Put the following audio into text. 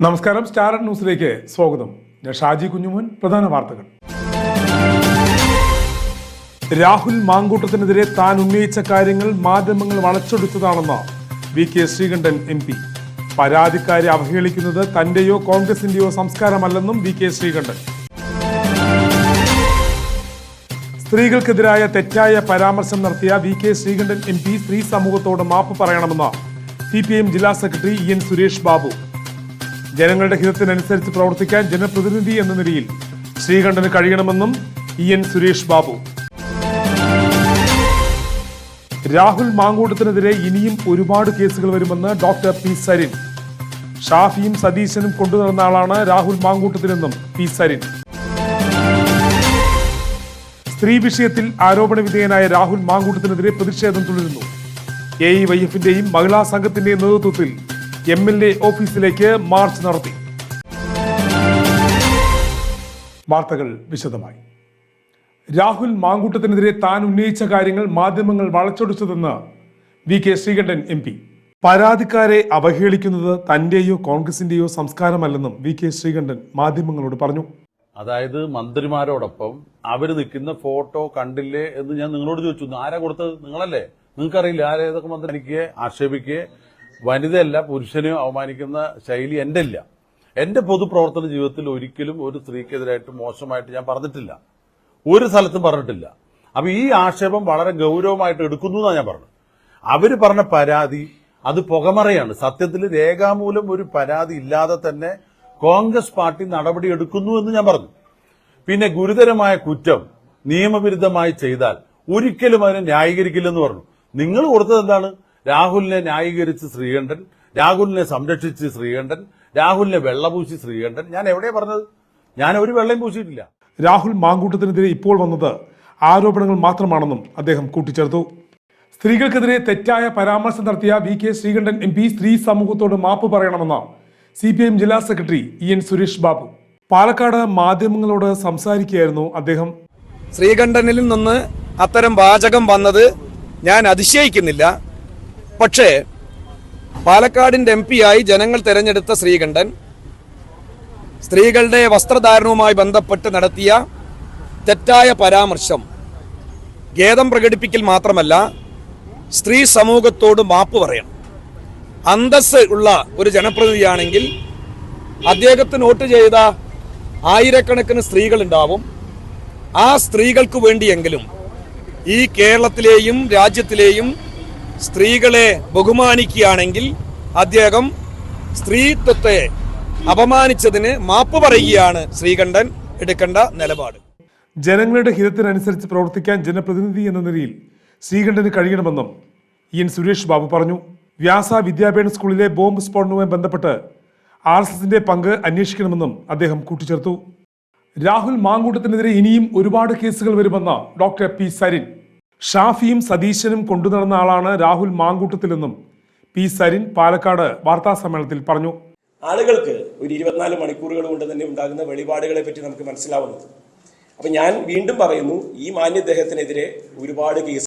നമസ്കാരം സ്റ്റാർ ന്യൂസിലേക്ക് സ്വാഗതം. ഞാൻ ഷാജി കുഞ്ഞുമോൻ പ്രധാന വാർത്തകൾ. രാഹുൽ മാങ്കൂട്ടത്തിനെതിരെ താൻ ഉന്നയിച്ച കാര്യങ്ങൾ മാധ്യമങ്ങൾ വളച്ചൊടിച്ചതാണെന്ന് V K Sreekandan M P. പരാതിക്കാരെ അവഹേളിക്കുന്നത് തന്റെയോ കോൺഗ്രസിന്റെയോ സംസ്കാരമല്ലെന്നും വി കെ ശ്രീകണ്ഠൻ. സ്ത്രീകൾക്കെതിരായ തെറ്റായ പരാമർശം നടത്തിയ V K Sreekandan M P സ്ത്രീ സമൂഹത്തോട് മാപ്പ് പറയണമെന്ന് സി പി എം ജില്ലാ secretary E N Suresh Babu. ജനങ്ങളുടെ ഹിതത്തിനനുസരിച്ച് പ്രവർത്തിക്കാൻ ജനപ്രതിനിധി എന്ന നിലയിൽ ശ്രീകണ്ഠന് കഴിയണമെന്നും ഇ എൻ സുരേഷ് ബാബു. രാഹുൽ മാങ്കൂട്ടത്തിനെതിരെ ഇനിയും ഒരുപാട് കേസുകൾ വരുമെന്ന് ഡോക്ടർ പി സരിൻ. ഷാഫിയും സതീശനും കൊണ്ടുനടന്ന ആളാണ് രാഹുൽ മാങ്കൂട്ടത്തിനെന്നും പി സരിൻ. സ്ത്രീ വിഷയത്തിൽ ആരോപണ വിധേയനായ രാഹുൽ മാങ്കൂട്ടത്തിനെതിരെ പ്രതിഷേധം തുടരുന്നു. എ ഇ വൈ എഫിന്റെയും മഹിളാ സംഘത്തിന്റെയും നേതൃത്വത്തിൽ എം എൽ എ ഓഫീസിലേക്ക് മാർച്ച് നടത്തി. വാർത്തകൾ വിശദമായി. രാഹുൽ മാങ്കൂട്ടത്തിനെതിരെ താൻ ഉന്നയിച്ച കാര്യങ്ങൾ മാധ്യമങ്ങൾ വളച്ചൊടിച്ചതെന്ന് V K Sreekandan M P. പരാതിക്കാരെ അവഹേളിക്കുന്നത് തന്റെയോ കോൺഗ്രസിന്റെയോ സംസ്കാരമല്ലെന്നും വി കെ ശ്രീകണ്ഠൻ മാധ്യമങ്ങളോട് പറഞ്ഞു. അതായത് മന്ത്രിമാരോടൊപ്പം അവർ നിൽക്കുന്ന ഫോട്ടോ കണ്ടില്ലേ എന്ന് ഞാൻ നിങ്ങളോട് ചോദിച്ചു. ആരാ കൊടുത്തത്? നിങ്ങളല്ലേ? നിങ്ങൾക്കറിയില്ല ആരേതൊക്കെ മന്ത്രി എനിക്ക് ആക്ഷേപിക്കുകയെ? വനിതയല്ല പുരുഷനെയും അവമാനിക്കുന്ന ശൈലി എന്റെ ഇല്ല എന്റെ പൊതുപ്രവർത്തന ജീവിതത്തിൽ ഒരിക്കലും ഒരു സ്ത്രീക്കെതിരായിട്ട് മോശമായിട്ട് ഞാൻ പറഞ്ഞിട്ടില്ല. ഒരു സ്ഥലത്തും പറഞ്ഞിട്ടില്ല. അപ്പോൾ ഈ ആക്ഷേപം വളരെ ഗൗരവമായിട്ട് എടുക്കുന്നു എന്നാണ് ഞാൻ പറഞ്ഞത്. അവർ പറഞ്ഞ പരാതി അത് പുകമറയാണ്. സത്യത്തിൽ രേഖാമൂലം ഒരു പരാതി ഇല്ലാതെ തന്നെ കോൺഗ്രസ് പാർട്ടി നടപടി എടുക്കുന്നു എന്ന് ഞാൻ പറഞ്ഞു. പിന്നെ ഗുരുതരമായ കുറ്റം നിയമവിരുദ്ധമായി ചെയ്താൽ ഒരിക്കലും അതിനെ ന്യായീകരിക്കില്ലെന്ന് പറഞ്ഞു. നിങ്ങൾ കൊടുത്തത് എന്താണ്? രാഹുലിനെ ന്യായീകരിച്ച് ശ്രീകണ്ഠൻ രാഹുലിനെ സംരക്ഷിച്ച് ശ്രീകണ്ഠൻ രാഹുലിനെ വെള്ളപൂശി ശ്രീകണ്ഠൻ. ഞാൻ എവിടെയാ പറഞ്ഞത്? ഞാൻ ഒരു വെള്ളം പൂശിയിട്ടില്ല. രാഹുൽ മാങ്കൂട്ടത്തിനെതിരെ ഇപ്പോൾ വന്നത് ആരോപണങ്ങൾ മാത്രമാണെന്നും അദ്ദേഹം കൂട്ടിച്ചേർത്തു. സ്ത്രീകൾക്കെതിരെ തെറ്റായ പരാമർശം നടത്തിയ V K Sreekandan M P സ്ത്രീ സമൂഹത്തോട് മാപ്പ് പറയണമെന്ന് സി പി എം ജില്ലാ secretary E N Suresh Babu. Palakkad മാധ്യമങ്ങളോട് സംസാരിക്കുകയായിരുന്നു അദ്ദേഹം. ശ്രീകണ്ഠനിൽ നിന്ന് അത്തരം വാചകം വന്നത് ഞാൻ അതിശയിക്കുന്നില്ല. പക്ഷേ പാലക്കാടിന്റെ എം ആയി ജനങ്ങൾ തെരഞ്ഞെടുത്ത ശ്രീകണ്ഠൻ സ്ത്രീകളുടെ വസ്ത്രധാരണവുമായി ബന്ധപ്പെട്ട് നടത്തിയ തെറ്റായ പരാമർശം ഖേദം പ്രകടിപ്പിക്കൽ മാത്രമല്ല സ്ത്രീ സമൂഹത്തോട് മാപ്പ് പറയണം. അന്തസ് ഉള്ള ഒരു ജനപ്രതിനിധിയാണെങ്കിൽ അദ്ദേഹത്തിന് വോട്ട് ചെയ്ത ആയിരക്കണക്കിന് സ്ത്രീകൾ ഉണ്ടാവും ആ സ്ത്രീകൾക്ക് വേണ്ടിയെങ്കിലും ഈ കേരളത്തിലെയും രാജ്യത്തിലെയും സ്ത്രീകളെ ബഹുമാനിക്കുകയാണെങ്കിൽ അദ്ദേഹം സ്ത്രീത്വത്തെ അപമാനിച്ചതിന് മാപ്പ് പറയുകയാണ് ശ്രീകണ്ഠൻ എടുക്കേണ്ട നിലപാട്. ജനങ്ങളുടെ ഹിതത്തിനനുസരിച്ച് പ്രവർത്തിക്കാൻ ജനപ്രതിനിധി എന്ന നിലയിൽ ശ്രീകണ്ഠന് കഴിയണമെന്നും ഇ എൻ സുരേഷ് ബാബു പറഞ്ഞു. വ്യാസ വിദ്യാഭ്യാസ സ്കൂളിലെ ബോംബ് സ്ഫോടനവുമായി ബന്ധപ്പെട്ട് ആർ എസ് എസിന്റെ പങ്ക് അന്വേഷിക്കണമെന്നും അദ്ദേഹം കൂട്ടിച്ചേർത്തു. രാഹുൽ മാങ്കൂട്ടത്തിനെതിരെ ഇനിയും ഒരുപാട് കേസുകൾ വരുമെന്ന് ഡോക്ടർ പി സരിൻ ഷാഫിയും സതീശനും കൊണ്ടുനടന്ന ആളാണ് രാഹുൽ മാങ്കൂട്ടത്തിലെന്നും പി സരിൻ പാലക്കാട് വാർത്താ സമ്മേളനത്തിൽ പറഞ്ഞു. ആളുകൾക്ക് ഒരു ഇരുപത്തിനാല് മണിക്കൂറുകൾ കൊണ്ട് തന്നെ ഉണ്ടാകുന്ന വെളിപാടുകളെ പറ്റി നമുക്ക് മനസ്സിലാവുന്നത്. അപ്പം ഞാൻ വീണ്ടും പറയുന്നു ഈ മാന്യദ്ദേഹത്തിനെതിരെ ഒരുപാട് കേസ്